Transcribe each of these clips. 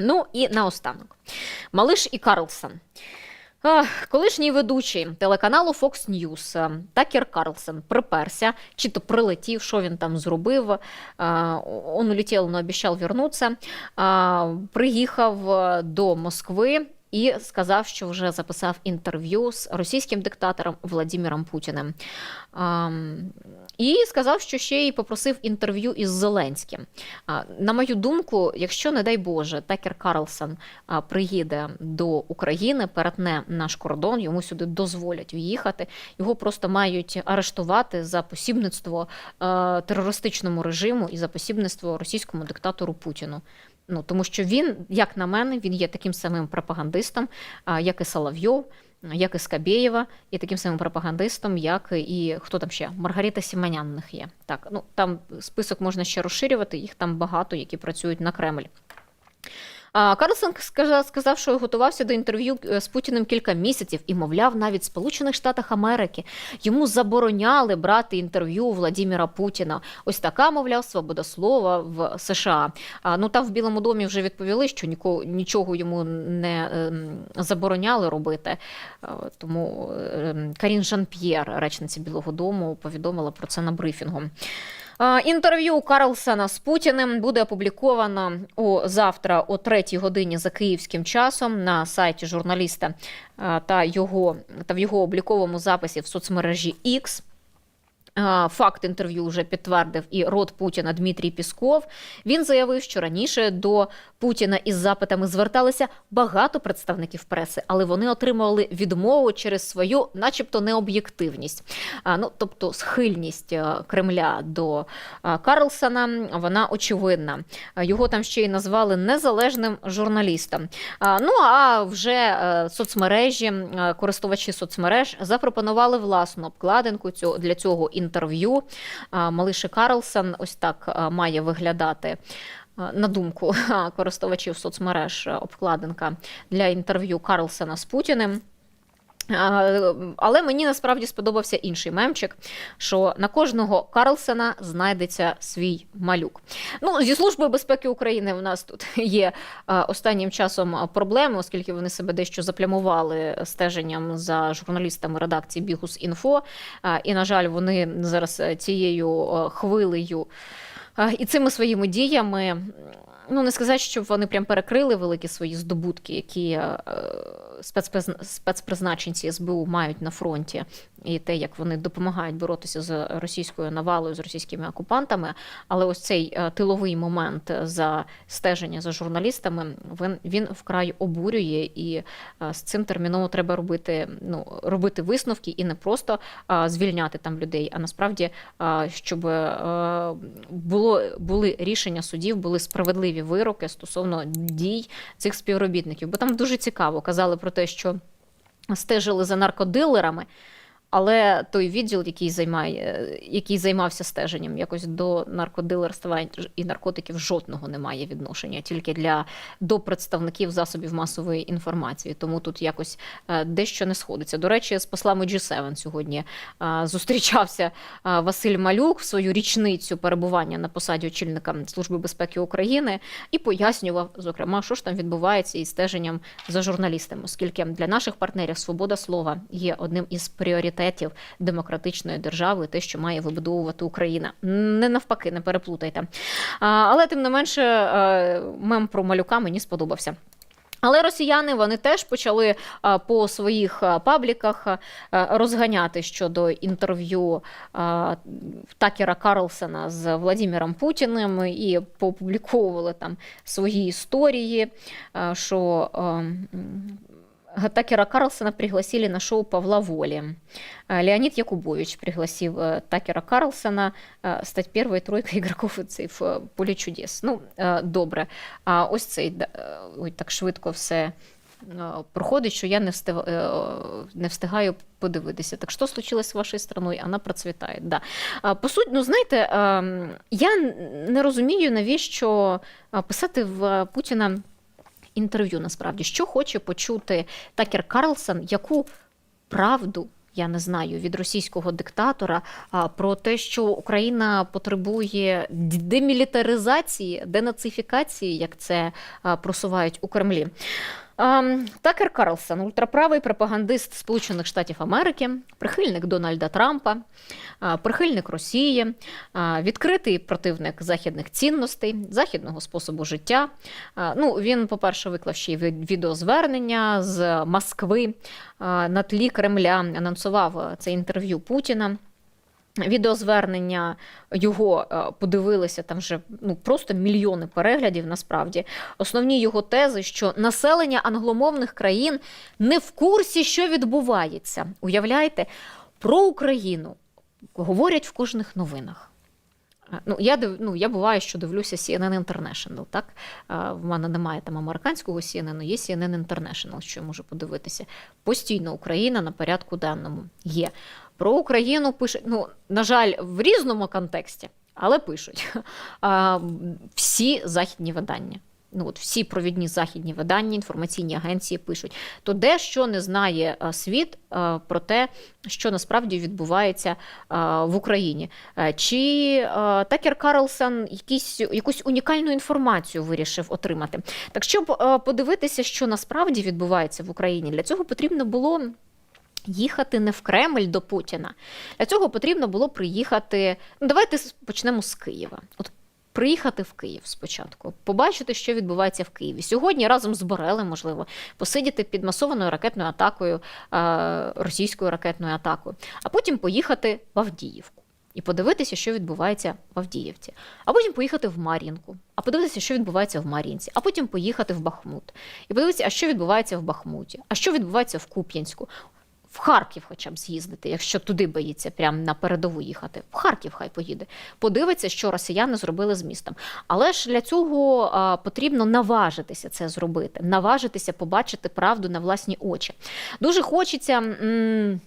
Ну і наостанок. Малиш і Карлсон. Колишній ведучий телеканалу Fox News е, Такер Карлсон приперся, чи то прилетів, що він там зробив. Е, Он улетів, але обіцяв вернутися. Е, Приїхав до Москви і сказав, що вже записав інтерв'ю з російським диктатором Владимиром Путіним. І сказав, що ще й попросив інтерв'ю із Зеленським. На мою думку, якщо, не дай Боже, Такер Карлсон приїде до України, перетне наш кордон, йому сюди дозволять в'їхати, його просто мають арештувати за посібництво е, терористичному режиму і за посібництво російському диктатору Путіну. Ну, тому що він, як на мене, він є таким самим пропагандистом, як і Соловйов, як і Скабєєва, і таким самим пропагандистом, як і хто там ще? Маргарита Сіманян них є. Так, ну там список можна ще розширювати, їх там багато, які працюють на Кремль. Карлсон сказав, що готувався до інтерв'ю е, з Путіним кілька місяців і, мовляв, навіть в Сполучених Штатах Америки йому забороняли брати інтерв'ю у Владіміра Путіна. Ось така, мовляв, свобода слова в США. Ну там в Білому домі вже відповіли, що нікого, нічого йому не ем, забороняли робити. Тому ем, Карін Жан-П'єр, речниця Білого Дому, повідомила про це на брифінгу. А, Інтерв'ю Карлсона з Путіним буде опубліковано у завтра о 3 годині за київським часом на сайті журналіста та його та в його обліковому записі в соцмережі X. Факт інтерв'ю вже підтвердив і рот Путіна Дмитрій Пісков. Він заявив, що раніше до Путіна із запитами зверталися багато представників преси, але вони отримували відмову через свою, начебто, необ'єктивність. Ну, тобто, схильність е, Кремля до е, Карлсона, вона очевидна. Його там ще й назвали незалежним журналістом. Ну а вже е, соцмережі, е, користувачі соцмереж запропонували власну обкладинку для цього інтерв'ю. Малиши Карлсон ось так має виглядати. На думку користувачів соцмереж, обкладинка для інтерв'ю Карлсона з Путіним. Але мені насправді сподобався інший мемчик, що на кожного Карлсона знайдеться свій малюк. Ну, зі Службою безпеки України в нас тут є останнім часом проблеми, оскільки вони себе дещо заплямували стеженням за журналістами редакції Бігус Інфо. І, на жаль, вони зараз цією хвилею і цими своїми діями. Ну, не сказати, щоб вони прям перекрили великі свої здобутки, які спецпризначенці СБУ мають на фронті, і те, як вони допомагають боротися з російською навалою, з російськими окупантами. Але ось цей е, тиловий момент за стеження за журналістами він, він вкрай обурює, і е, з цим терміново треба робити, ну, робити висновки і не просто е, звільняти там людей, а насправді, щоб було, були рішення судів, були справедливі вироки стосовно дій цих співробітників. Бо там дуже цікаво казали про те, що стежили за наркодилерами. Але той відділ, який займає, який займався стеженням, якось до наркодилерства і наркотиків жодного не має відношення, тільки для до представників засобів масової інформації. Тому тут якось е, дещо не сходиться. До речі, з послами G7 сьогодні е, зустрічався е, Василь Малюк в свою річницю перебування на посаді очільника Служби безпеки України і пояснював, зокрема, що ж там відбувається із стеженням за журналістами, оскільки для наших партнерів свобода слова є одним із пріоритетів демократичної держави, те, що має вибудовувати Україна. Не навпаки, не переплутайте. Але тим не менше, е, мем про малюка мені сподобався. Але росіяни вони теж почали по своїх пабліках розганяти щодо інтерв'ю Такера Карлсона з Владимиром Путіним і поопубліковували там свої історії, що Такера Карлсона пригласили на шоу Павла Воли. А, Леонид Якубович пригласил э, Такера Карлсона э, стать первой тройкой игроков в э, полі чудес. Ну, е, добре. А ось цей да, е, ой, так швидко все е, проходить, що я не, встиг, е, не встигаю подивитися. Так що случилось з вашою страною? Вона процвітає. Да. А, По суті, ну знаєте, ем, я не розумію, навіщо а, писати в Путіна інтерв'ю насправді, що хоче почути Такер Карлсон, яку правду Я не знаю від російського диктатора про те, що Україна потребує демілітаризації, денацифікації, як це просувають у Кремлі. Такер Карлсон, ультраправий пропагандист Сполучених Штатів Америки, прихильник Дональда Трампа, прихильник Росії, відкритий противник західних цінностей, західного способу життя. Ну, він, по-перше, виклав ще й відеозвернення з Москви на тлі Кремля, анонсував це інтерв'ю Путіна. Відеозвернення його е, подивилися там вже ну просто мільйони переглядів. Насправді основні його тези, що населення англомовних країн не в курсі, що відбувається. Уявляєте, про Україну говорять в кожних новинах. Е, Ну, я див, ну, я буває, що дивлюся CNN International, так? Е, В мене немає там американського CNN, є CNN International, що я можу подивитися. Постійно Україна на порядку денному є. Про Україну пишуть, ну, на жаль, в різному контексті, але пишуть а, всі західні видання. Ну, от всі провідні західні видання, інформаційні агенції пишуть, то де що не знає світ про те, що насправді відбувається в Україні. Е, Чи Такер Карлсон якісь, якусь унікальну інформацію вирішив отримати? Так щоб подивитися, що насправді відбувається в Україні, для цього потрібно було. Їхати не в Кремль до Путіна. Для цього потрібно було приїхати. Ну, давайте почнемо з Києва. От приїхати в Київ спочатку, побачити, що відбувається в Києві. Сьогодні разом з Борелем, можливо, посидіти під масованою ракетною атакою, російською ракетною атакою, а потім поїхати в Авдіївку. І подивитися, що відбувається в Авдіївці, а потім поїхати в Мар'їнку, а подивитися, що відбувається в Мар'їнці, а потім поїхати в Бахмут. І подивитися, а що відбувається в Бахмуті, а що відбувається в Куп'янську в Харків хоча б з'їздити, якщо туди боїться прямо на передову їхати. В Харків хай поїде. Подивиться, що росіяни зробили з містом. Але ж для цього а, потрібно наважитися це зробити, наважитися побачити правду на власні очі. Дуже хочеться. м,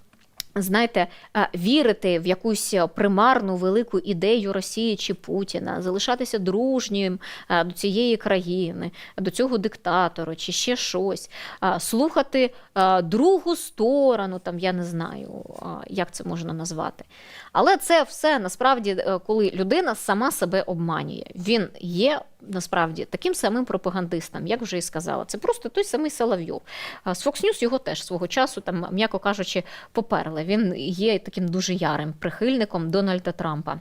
Знаєте, е, вірити в якусь примарну велику ідею Росії чи Путіна, залишатися дружнім е, до цієї країни, до цього диктатора, чи ще щось, е, слухати е, другу сторону, там я не знаю, е, як це можна назвати. Але це все насправді, е, коли людина сама себе обманює. Він є насправді таким самим пропагандистом, як вже і сказала. Це просто той самий Соловйов. З Fox News його теж свого часу, там, м'яко кажучи, поперли. Він є таким дуже ярим прихильником Дональда Трампа.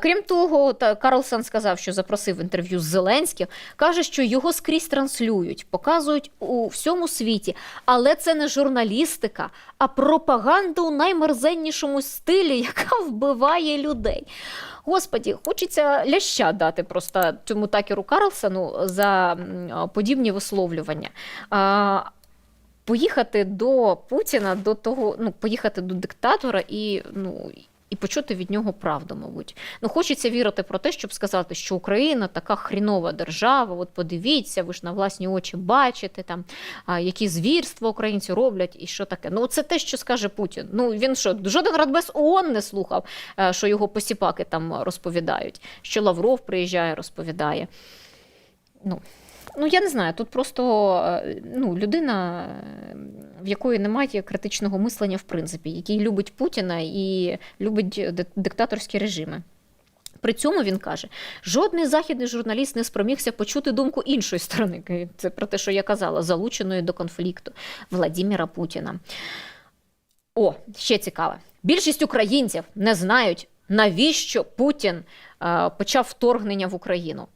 Крім того, Карлсон сказав, що запросив інтерв'ю з Зеленським. Каже, що його скрізь транслюють, показують у всьому світі. Але це не журналістика, а пропаганда у наймерзеннішому стилі, яка вбиває людей. Господі, хочеться ляща дати просто цьому такеру Карлсону за подібні висловлювання. Поїхати до Путіна, до того, ну, поїхати до диктатора і, ну, і почути від нього правду, мабуть. Ну, хочеться вірити про те, щоб сказати, що Україна така хрінова держава. От подивіться, ви ж на власні очі бачите, там, які звірства українці роблять і що таке. Ну, це те, що скаже Путін. Ну, він що, жоден радбез ООН не слухав, е, що його посіпаки там розповідають, що Лавров приїжджає, розповідає. Ну, Ну, я не знаю, тут просто е, ну, людина, в якої немає критичного мислення, в принципі, який любить Путіна і любить диктаторські режими. При цьому він каже: жодний західний журналіст не спромігся почути думку іншої сторони. Це про те, що я казала, залученої до конфлікту Владіміра Путіна. О, ще цікаве. Більшість українців не знають, навіщо Путін е, почав вторгнення в Україну.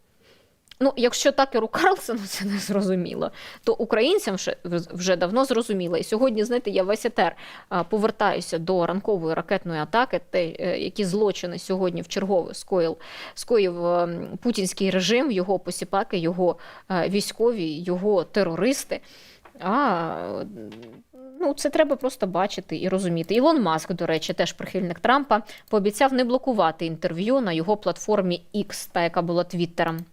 Ну, якщо Такеру Карлсону це не зрозуміло, то українцям вже, вже давно зрозуміло. І сьогодні, знаєте, я весь етер повертаюся до ранкової ракетної атаки, те, е, які злочини сьогодні в чергове скоїв, скоїв ем, путінський режим, його посіпаки, його е, військові, його терористи. А ну, це треба просто бачити і розуміти. Ілон Маск, до речі, теж прихильник Трампа, пообіцяв не блокувати інтерв'ю на його платформі X, та яка була Твіттером.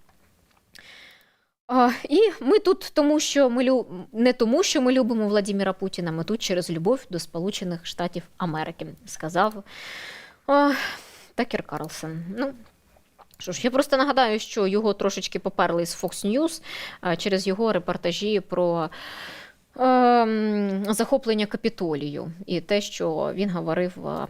А, і ми тут тому, що ми лю... не тому, що ми любимо Владимира Путіна, ми тут через любов до Сполучених Штатів Америки, сказав а, Такер Карлсон. Ну, що ж, я просто нагадаю, що його трошечки поперли з Fox News через його репортажі про захоплення капітолію і те, що він говорив, е,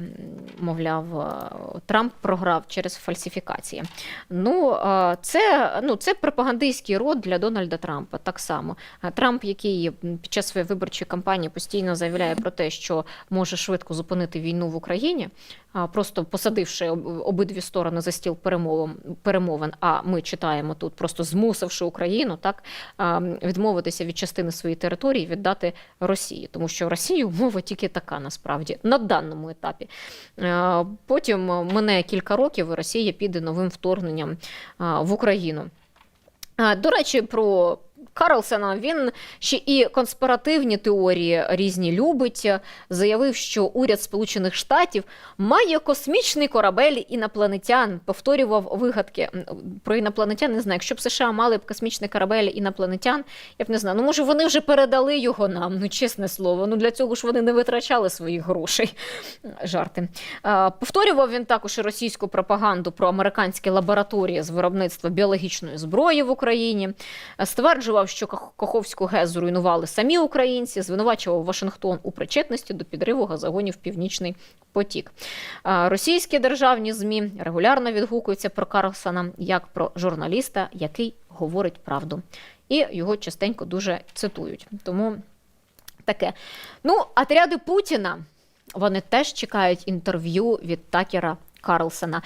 мовляв, е, Трамп програв через фальсифікації. Ну, е, це, ну, це пропагандистський род для Дональда Трампа. Так само Трамп, який під час своєї виборчої кампанії постійно заявляє про те, що може швидко зупинити війну в Україні, просто посадивши обидві сторони за стіл перемовин, перемовин. А ми читаємо тут, просто змусивши Україну так відмовитися від частини своєї території, віддати Росії, тому що Росії умова тільки така насправді на даному етапі. Потім мине кілька років, і Росія піде новим вторгненням в Україну. До речі, про Карлсона він ще і конспіративні теорії різні любить. Заявив, що уряд Сполучених Штатів має космічний корабель інопланетян. Повторював вигадки про інопланетян. Не знаю, якщо б США мали б космічний корабель інопланетян, я б не знаю. Ну може вони вже передали його нам. Ну чесне слово. Ну для цього ж вони не витрачали своїх грошей. Жарти. Повторював він також російську пропаганду про американські лабораторії з виробництва біологічної зброї в Україні. Е, Стверджував, що Ках- Каховську ГЕС зруйнували самі українці, звинувачував Вашингтон у причетності до підриву газогонів Північний потік. Російські державні ЗМІ регулярно відгукуються про Карлсона як про журналіста, який говорить правду. І його частенько дуже цитують. Тому таке. Ну, отряди Путіна вони теж чекають інтерв'ю від Такера. Карлсона.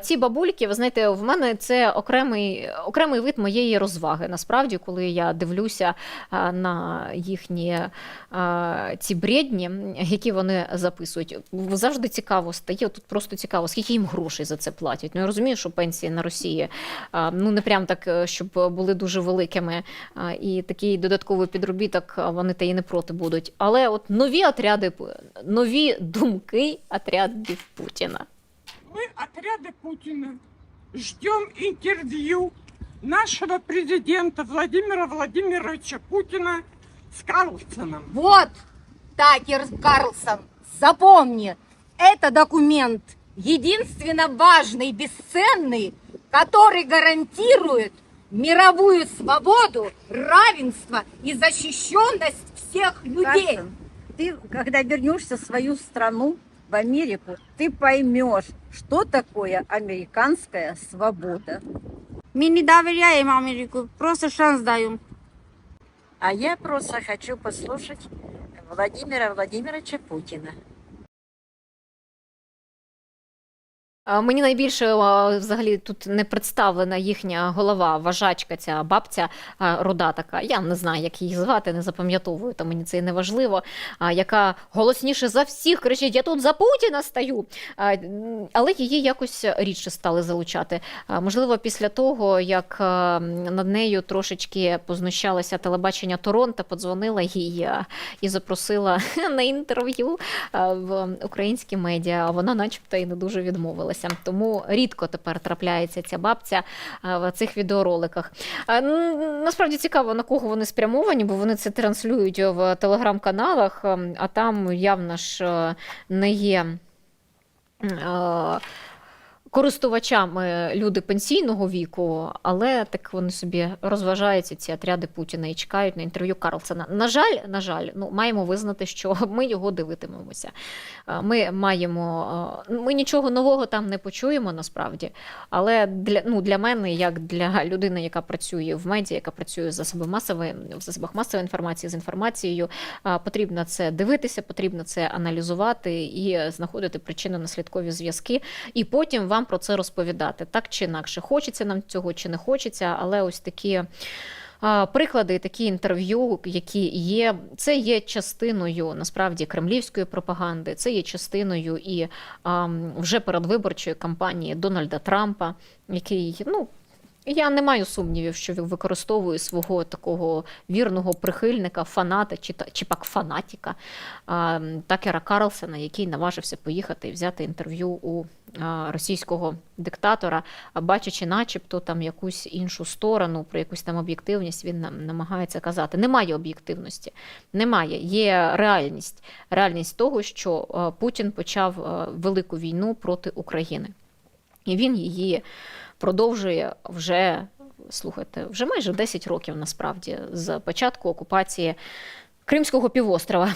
Ці бабульки, ви знаєте, в мене це окремий, окремий вид моєї розваги. Насправді, коли я дивлюся на їхні ці бредні, які вони записують. Завжди цікаво стає. Тут просто цікаво, скільки їм грошей за це платять. Ну я розумію, що пенсії на Росії ну не прям так, е, щоб були дуже великими. І такий додатковий підробіток вони та і не проти будуть. Але от нові отряди, нові думки отрядів Путіна. Мы, отряды Путина, ждем интервью нашего президента Владимира Владимировича Путина с Карлсоном. Вот, Такер Карлсон, запомни, это документ единственно важный, бесценный, который гарантирует мировую свободу, равенство и защищенность всех людей. Карсон, ты, когда вернешься в свою страну, в Америку, ты поймешь, что такое американская свобода. Мы не доверяем Америку, просто шанс даем. А я просто хочу послушать Владимира Владимировича Путина. Мені найбільше взагалі тут не представлена їхня голова, важачка, ця бабця а, руда така. Я не знаю, як її звати, не запам'ятовую, то мені це і не важливо. Яка голосніше за всіх кричить: Я тут за Путіна м, але її якось рідше стали залучати. Можливо, після того, як над нею трошечки познущалося телебачення Торонто, подзвонила їй і запросила на інтерв'ю в українські медіа. А вона, начебто, і не дуже відмовилася. Тому рідко тепер трапляється ця бабця в цих відеороликах. Насправді цікаво, на кого вони спрямовані, бо вони це транслюють в телеграм-каналах, ем, а там явно ж е, не є. Е, Користувачами люди пенсійного віку, але так вони собі розважаються ці отряди Путіна і чекають на інтерв'ю Карлсона. На жаль, на жаль, ну маємо визнати, що ми його дивитимемося. Е, Ми маємо е, ми нічого нового там не почуємо насправді. Але для ну для мене, як для людини, яка працює в медіа, яка працює в засоби масової в засобах масової інформації з інформацією, е, потрібно це дивитися, потрібно це аналізувати і знаходити причинно-наслідкові зв'язки, і потім вам про це розповідати так чи інакше. Хочеться нам цього чи не хочеться, але ось такі. Приклади, такі інтерв'ю, які є, це є частиною насправді кремлівської пропаганди, це є частиною і а, вже передвиборчої кампанії Дональда Трампа, який ну. Я не маю сумнівів, що він використовує свого такого вірного прихильника, фаната чи, чи пак фанатіка а, Такера Карлсона, який наважився поїхати і взяти інтерв'ю у російського диктатора, бачачи, начебто, там якусь іншу сторону, про якусь там об'єктивність, він нам намагається казати. Немає об'єктивності, немає. Є реальність. Реальність того, що Путін почав велику війну проти України. І він її продовжує вже, слухайте, вже майже 10 років насправді з початку окупації Кримського півострова.